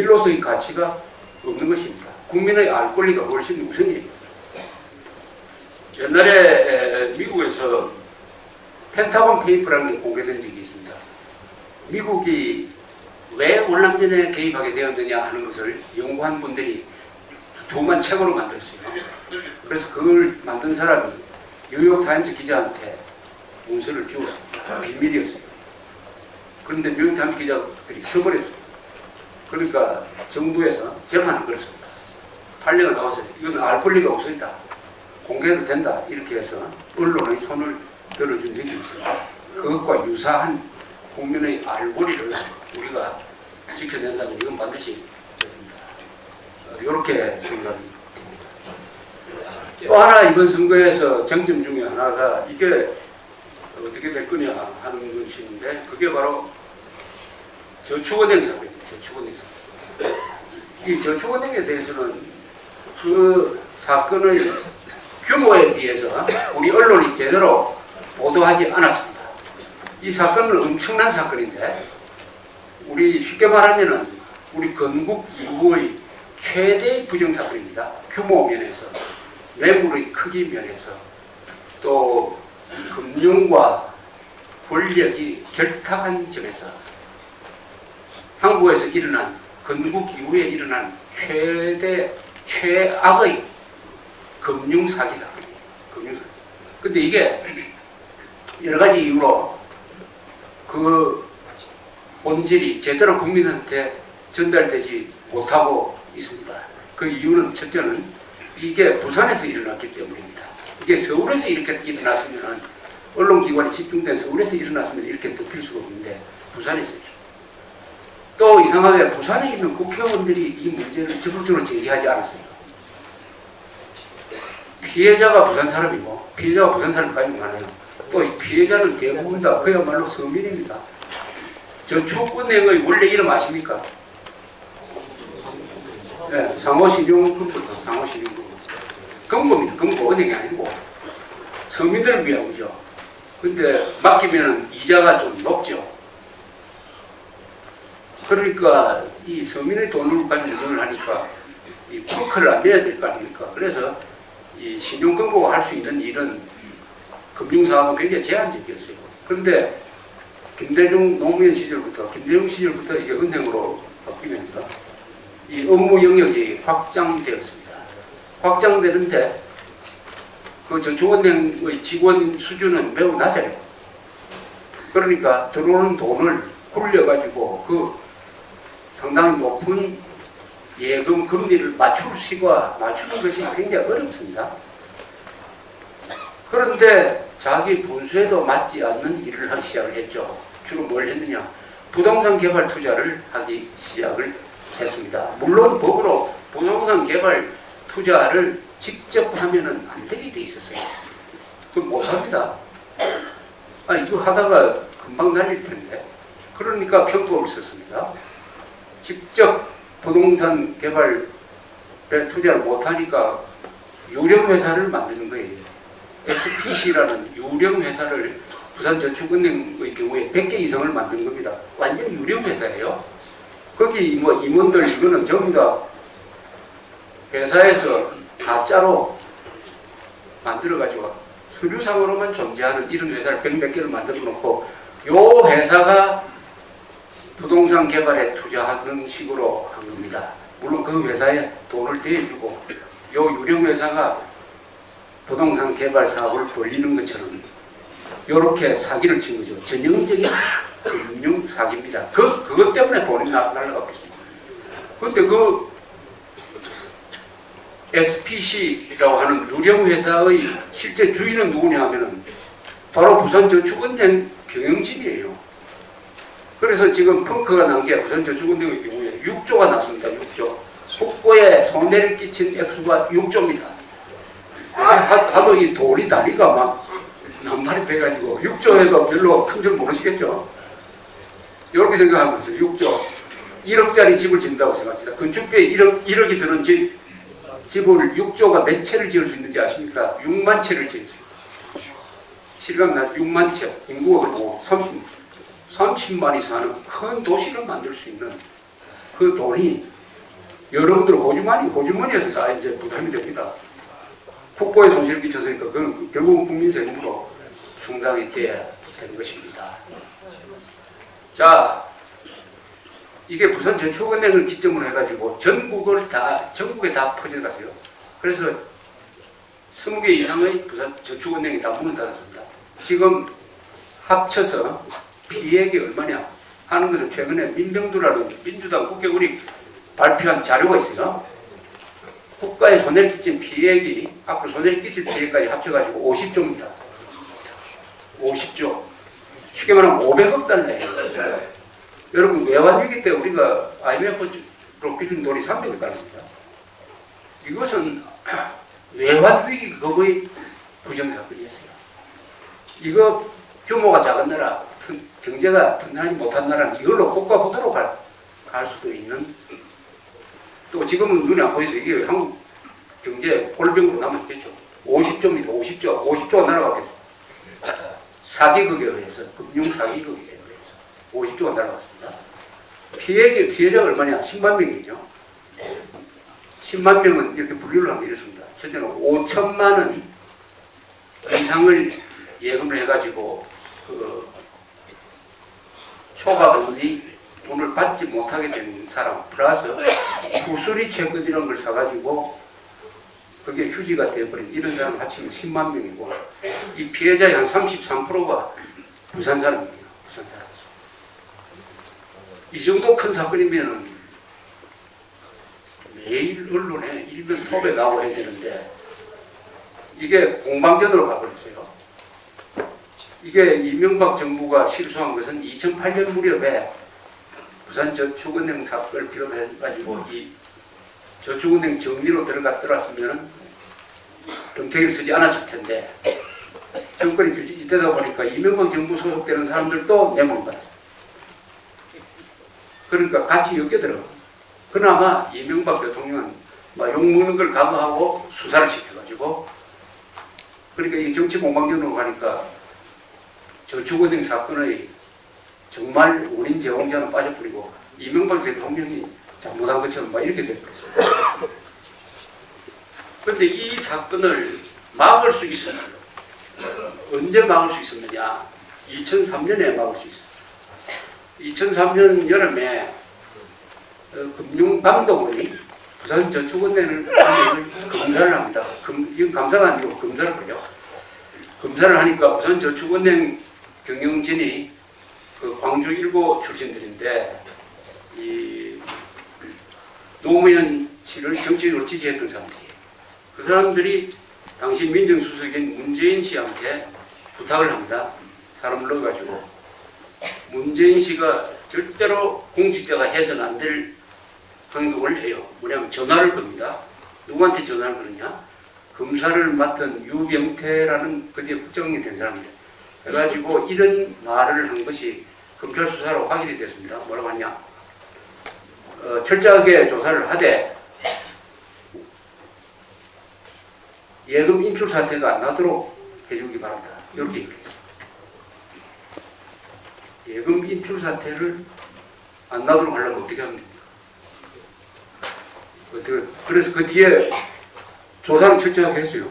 국민로서의 가치가 없는 것입니다. 국민의 알 권리가 훨씬 우선이에요. 옛날에 미국에서 펜타곤 페이퍼라는 게 공개된 적이 있습니다. 미국이 왜 월남전에 개입하게 되었느냐 하는 것을 연구한 분들이 두만 책으로 만들었어요. 그래서 그걸 만든 사람이 뉴욕 타임즈 기자한테 문서를 주었습니다. 비밀이었어요. 그런데 뉴욕 타임즈 기자들이 써버렸어요. 그러니까 정부에서 재판을 걸었습니다. 판례가 나와서 이건 알 권리가 없어 있다. 공개도 된다. 이렇게 해서 언론의 손을 들어준 적이 있습니다. 그것과 유사한 국민의 알 권리를 우리가 지켜낸다면 이건 반드시 됩니다. 이렇게 생각이 됩니다. 또 하나 이번 선거에서 정점 중에 하나가 이게 어떻게 될 거냐 하는 것인데 그게 바로 저축은행 사건 입니다. 저축은행 사건. 이 저축은행에 대해서는 그 사건의 규모에 비해서 우리 언론이 제대로 보도하지 않았습니다. 이 사건은 엄청난 사건인데 우리 쉽게 말하면은 우리 건국 이후의 최대의 부정사건입니다. 규모 면에서 뇌물의 크기 면에서 또 금융과 권력이 결탁한 점에서 한국에서 일어난 건국 이후에 일어난 최대 최악의 금융 사기 사건이에요. 금융 사기. 근데 이게 여러 가지 이유로 그 본질이 제대로 국민한테 전달되지 못하고 있습니다. 그 이유는 첫째는 이게 부산에서 일어났기 때문입니다. 이게 서울에서 이렇게 일어났으면 언론기관이 집중된 서울에서 일어났으면 이렇게 덮일 수가 없는데 부산에서 또 이상하게 부산에 있는 국회의원들이 이 문제를 적극적으로 제기하지 않았어요. 피해자가 부산 사람이고 피해자가 부산 사람까지 많아요. 또 피해자는 대부분 다 그야말로 서민입니다. 저축은행의 원래 이름 아십니까? 네, 상호신용금부터 상호신용금. 금고입니다. 금고 은행이 아니고 서민들을 위한 거죠. 근데 맡기면 이자가 좀 높죠. 그러니까 이 서민의 돈을 운영을 하니까 이 펑크를 안 내야 될 거 아닙니까? 그래서 이 신용금고가 할 수 있는 일은 금융사업은 굉장히 제한적이었어요. 그런데 김대중 노무현 시절부터, 김대중 시절부터 이게 은행으로 바뀌면서 이 업무 영역이 확장되었습니다. 확장되는데 그 저축은행의 직원 수준은 매우 낮아요. 그러니까 들어오는 돈을 굴려가지고 그 상당히 높은 예금 금리를 맞출 수가 맞추는 것이 굉장히 어렵습니다. 그런데 자기 분수에도 맞지 않는 일을 하기 시작을 했죠. 주로 뭘 했느냐? 부동산 개발 투자를 하기 시작을 했습니다. 물론 법으로 부동산 개발 투자를 직접 하면은 안 되게 돼 있었어요. 그 못 합니다. 아, 이거 하다가 금방 날릴 텐데. 그러니까 편법을 썼습니다. 직접 부동산 개발에 투자를 못하니까 유령회사를 만드는 거예요. SPC라는 유령회사를 부산저축은행의 경우에 100개 이상을 만든 겁니다. 완전 유령회사예요. 거기 뭐 임원들 이거는 전부 다 회사에서 가짜로 만들어가지고 수류상으로만 존재하는 이런 회사를 100몇 개를 만들어 놓고 요 회사가 부동산 개발에 투자하는 식으로 한 겁니다. 물론 그 회사에 돈을 대주고 요 유령 회사가 부동산 개발 사업을 벌리는 것처럼 이렇게 사기를 친 거죠. 전형적인 금융 사기입니다. 그, 그것 때문에 돈이 날라가고 있습니다. 그런데 그 SPC라고 하는 유령회사의 실제 주인은 누구냐 하면은 바로 부산저축은행 경영진이에요. 그래서 지금 펑크가 난게 부산저축은행의 경우에 6조가 났습니다. 6조. 국고에 손해를 끼친 액수가 6조입니다. 하도 이 돌이 다리가 막 남발이 돼가지고 6조에도 별로 큰 줄 모르시겠죠? 이렇게 생각하면 있어요. 6조. 1억짜리 집을 짓는다고 생각합니다. 건축비에 1억, 1억이 드는 집, 집을 6조가 몇 채를 지을 수 있는지 아십니까? 6만 채를 지을 수 있어요. 실감나 6만 채, 인구가 뭐 30, 30만이 사는 큰 도시를 만들 수 있는 그 돈이 여러분들 호주머니, 호주머니에서 다 이제 부담이 됩니다. 국고에 손실을 끼쳤으니까 그건 결국은 국민 세금으로 충당이 돼야 되는 것입니다. 자, 이게 부산 저축은행을 기점으로 해가지고 전국을 다, 전국에 다 퍼져가세요. 그래서 20개 이상의 부산 저축은행이 다 문을 닫았습니다. 지금 합쳐서 피해액이 얼마냐 하는 것을 최근에 민병두라는 민주당 국회의원이 발표한 자료가 있어요. 국가에 손해를 끼친 피해액이 앞으로 손해를 끼칠 피해까지 합쳐가지고 50조입니다. 50조. 쉽게 말하면 500억 달러예요. 여러분 외환위기 때 우리가 IMF로 빌린 돈이 300억 달러입니다. 이것은 외환위기 그거의 부정사건이었어요. 이거 규모가 작은 나라, 경제가 튼튼하지 못한 나라는 이걸로 꼽아보도록 갈, 갈 수도 있는 또 지금은 눈에 안 보여서 이게 한국 경제 홀병으로 남아있겠죠. 50조입니다. 50조. 50조가 날아갔겠어. 사기극에 의해서, 금융사기극에 의해서 50조가 날아갔습니다. 피해자, 피해자가 얼마냐? 10만 명이죠. 10만 명은 이렇게 분류를 하면 이렇습니다. 첫째는 5천만 원 이상을 예금을 해가지고 그 초과금리 돈을 받지 못하게 된 사람 플러스 구수리 채권 이런 걸 사가지고 그게 휴지가 되어버린 이런 사람 합치면 10만 명이고 이 피해자의 한 33%가 부산 사람이에요. 부산 사람. 이 정도 큰 사건이면은 매일 언론에 일면 톱에 나오고 해야 되는데 이게 공방전으로 가버렸어요. 이게 이명박 정부가 실수한 것은 2008년 무렵에 부산 저축은행 사건을 비롯해가지고 이 저축은행 정리로 들어갔더랐으면 정책을 쓰지 않았을 텐데 정권이 규칙되다 보니까 이명박 정부 소속되는 사람들도 내몰 거야. 그러니까 같이 엮여들어. 그나마 이명박 대통령은 욕먹는 걸 각오하고 수사를 시켜가지고 그러니까 이 정치 공방전으로 가니까 저축은행 사건의 정말 원인 제공자는 빠져버리고 이명박 대통령이 잘못한 것처럼 막 이렇게 돼버렸어요. 그런데 이 사건을 막을 수 있었어요. 언제 막을 수 있었느냐? 2003년에 막을 수 있었어요. 2003년 여름에 어, 금융감독원이 부산저축은행을 검사를 합니다. 금, 이건 감사가 아니고 검사를 하죠. 검사를 하니까 부산저축은행 경영진이 그 광주 일고 출신들인데 이 노무현 씨를 정치적으로 지지했던 사람들이에요. 그 사람들이 당시 민정수석인 문재인 씨한테 부탁을 합니다. 사람을 넣어가지고 문재인 씨가 절대로 공직자가 해서는 안 될 행동을 해요. 뭐냐면 전화를 겁니다. 누구한테 전화를 거느냐? 검사를 맡은 유병태라는 그게 국정이 된 사람입니다. 해가지고 이런 말을 한 것이 검찰 수사로 확인이 됐습니다. 뭐라고 하냐? 어, 철저하게 조사를 하되 예금 인출 사태가 안 나도록 해주기. 이렇게 얘기했어요. 예금 인출 사태를 안 나도록 하려면 어떻게 됩니까? 어떻게, 그래서 그 뒤에 조사를 철저하게 했어요.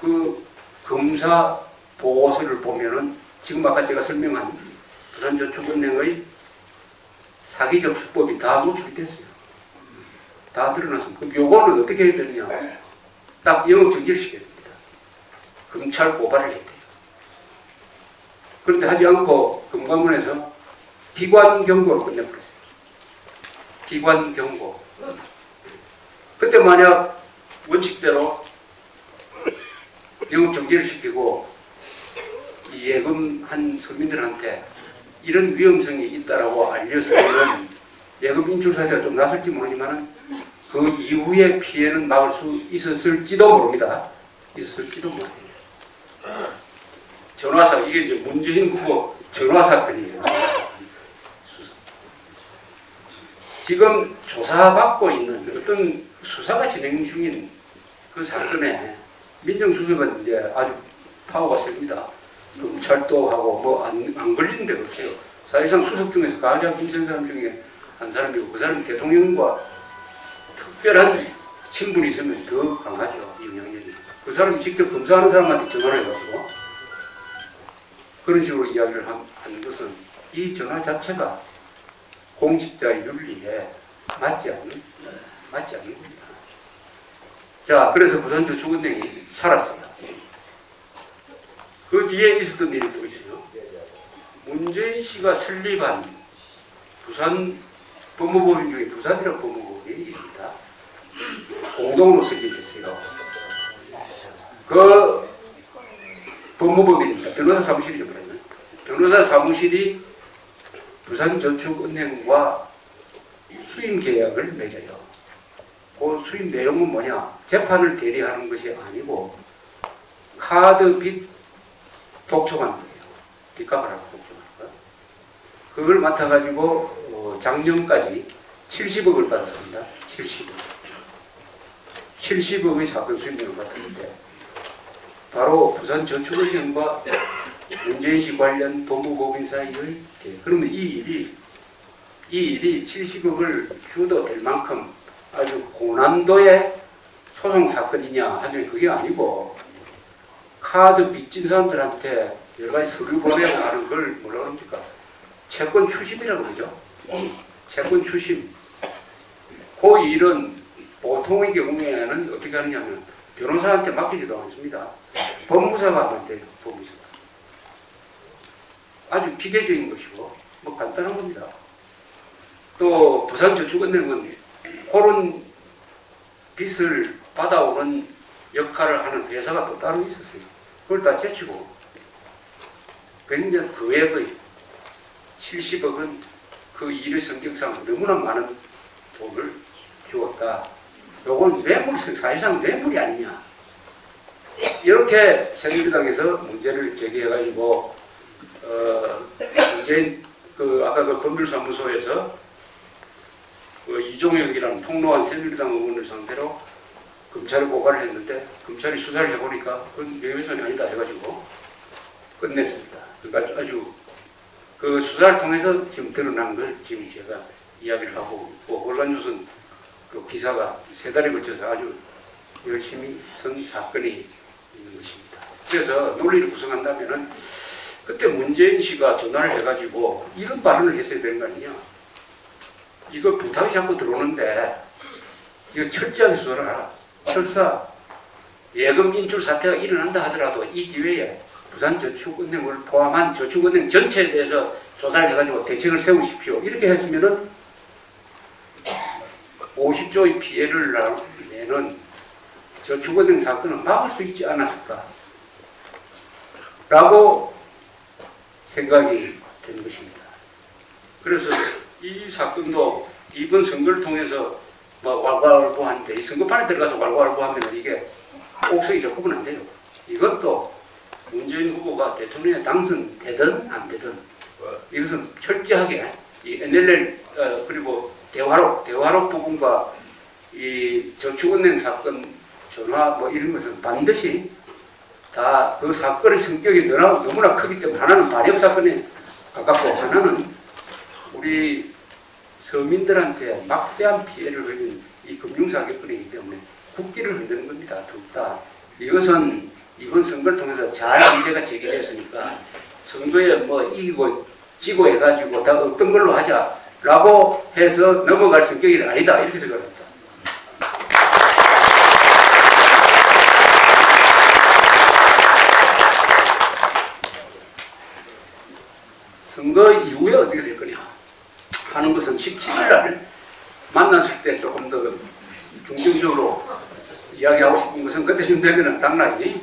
그 검사 보고서를 보면은 지금 아까 제가 설명한 부산저축은행의 사기적 수법이 다 노출됐어요. 다 드러났습니다. 그럼 요거는 어떻게 해야 되느냐? 딱 영업 정지시켜야 됩니다. 검찰 고발을 해야 돼요. 그런데 하지 않고 금감원에서 기관 경고로 끝내버렸어요. 기관 경고. 그때 만약 원칙대로 영업 정지를 시키고 이 예금한 서민들한테 이런 위험성이 있다라고 알려서는 예금 인 출 사태가 좀 났을지 모르지만 그 이후에 피해는 막을 수 있었을지도 모릅니다. 있었을지도 모릅니다. 전화사 이게 이제 문재인 후보 전화 사건이에요. 지금 조사받고 있는 어떤 수사가 진행 중인 그 사건에 민정수석은 이제 아주 파워가 셉니다. 검찰도 하고 뭐안 안 걸리는 데가 없어요. 사실상 수석 중에서 가장 힘센 사람 중에 한 사람이고 그 사람이 대통령과 특별한 친분이 있으면 더 강하죠 영향력이. 그 사람이 직접 검사하는 사람한테 전화를 해가지고 그런 식으로 이야기를 한, 하는 것은 이 전화 자체가 공직자의 윤리에 맞지 않는 맞지 않는 겁니다. 자, 그래서 부산저축은행이 살았어요. 그 뒤에 있었던 일이 또 있어요. 문재인 씨가 설립한 부산 법무법인 중에 부산이라는 법무법인이 있습니다. 공동으로 설립했어요. 그 법무법인입니다. 변호사 사무실이죠, 그러면. 변호사 사무실이 부산저축은행과 수임 계약을 맺어요. 그 수임 내용은 뭐냐? 재판을 대리하는 것이 아니고 카드 빚 독촉하는 거예요. 빚값을 하고 독촉하는 거. 그걸 맡아가지고 어, 작년까지 70억을 받았습니다. 70억. 70억의 사건 수임료를 받았는데 바로 부산저축은행과 문재인 씨 관련 법무법인 사이의 예, 그러면 이 일이 이 일이 70억을 주도 될 만큼 아주 고난도의 소송 사건이냐 하면 그게 아니고 카드 빚진 사람들한테 여러 가지 서류 보내고 하는 걸 뭐라 그럽니까? 채권 추심이라고 그러죠. 채권 추심. 그 일은 보통의 경우에는 어떻게 하느냐면 변호사한테 맡기지도 않습니다. 법무사가 하면 돼요. 법무사가. 아주 기계적인 것이고 뭐 간단한 겁니다. 또 부산저축은행은 그런 빚을 받아오는 역할을 하는 회사가 또 따로 있었어요. 그걸 다 제치고 굉장히 그액의 70억은 그 일의 성격상 너무나 많은 돈을 주었다. 요건 뇌물성 사실상 뇌물이 아니냐. 이렇게 새누리당에서 문제를 제기해가지고 어, 문재인 그 아까 그 법률사무소에서 그 이종혁이라는 통로한 새누리당 의원을 상대로 검찰에 고발을 했는데 검찰이 수사를 해보니까 그건 명예훼손이 아니다 해가지고 끝냈습니다. 그러니까 아주 그 수사를 통해서 지금 드러난 걸 지금 제가 이야기를 하고 있고 혼란조선 그 기사가 세 달에 걸쳐서 아주 열심히 선 사건이 있는 것입니다. 그래서 논리를 구성한다면은 그때 문재인 씨가 전화를 해가지고 이런 발언을 했어야 되는 거 아니냐. 이거 부탁이 자꾸 들어오는데 이거 철저하게 수사를 하라. 철사 예금 인출 사태가 일어난다 하더라도 이 기회에 부산저축은행을 포함한 저축은행 전체에 대해서 조사를 해가지고 대책을 세우십시오. 이렇게 했으면은 50조의 피해를 내는 저축은행 사건을 막을 수 있지 않았을까? 라고 생각이 된 것입니다. 그래서 이 사건도 이번 선거를 통해서 뭐 왈가왈부한데 이 선거판에 들어가서 왈가왈부하면 이게 옥석이 조금은 안 돼요. 이것도 문재인 후보가 대통령에 당선되든 안 되든 이것은 철저하게 이 NLL 어, 그리고 대화록 대화록 부분과 이 저축은행 사건 전화 뭐 이런 것은 반드시 다 그 사건의 성격이 너무나 크기 때문에 하나는 발역 사건에 가깝고 하나는 우리 서민들한테 막대한 피해를 흘린 이 금융사기꾼이기 때문에 국기를 흔드는 겁니다. 둘 다. 이것은 이번 선거를 통해서 잘 문제가 제기됐으니까 선거에 뭐 이기고 지고 해가지고 다 어떤 걸로 하자라고 해서 넘어갈 성격이 아니다 이렇게 생각합니다. 선거 이후에 어떻게 하는 것은 17일 날 만났을 때 조금 더 중점적으로 이야기하고 싶은 것은 그때쯤 되면은 당락이